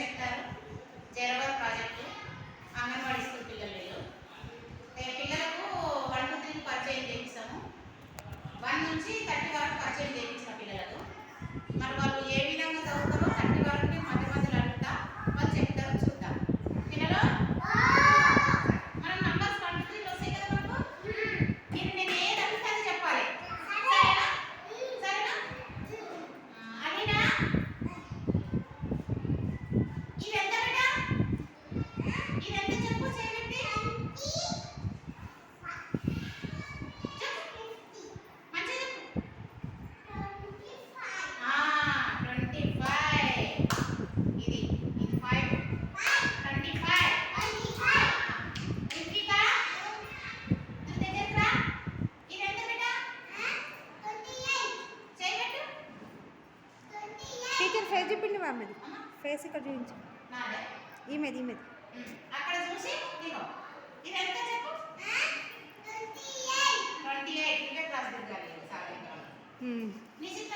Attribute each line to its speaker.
Speaker 1: చెప్తారు జరవర్ project anganwadi school పిల్లలు
Speaker 2: केजी पिन मामे फेस का जी नले ई मेदी मेदी
Speaker 1: అక్కడ చూసి తీనో ఇదెంత చెప్పు
Speaker 3: 28
Speaker 1: 28 కింద దాస్తాది సరే
Speaker 2: హ్మ్
Speaker 1: ని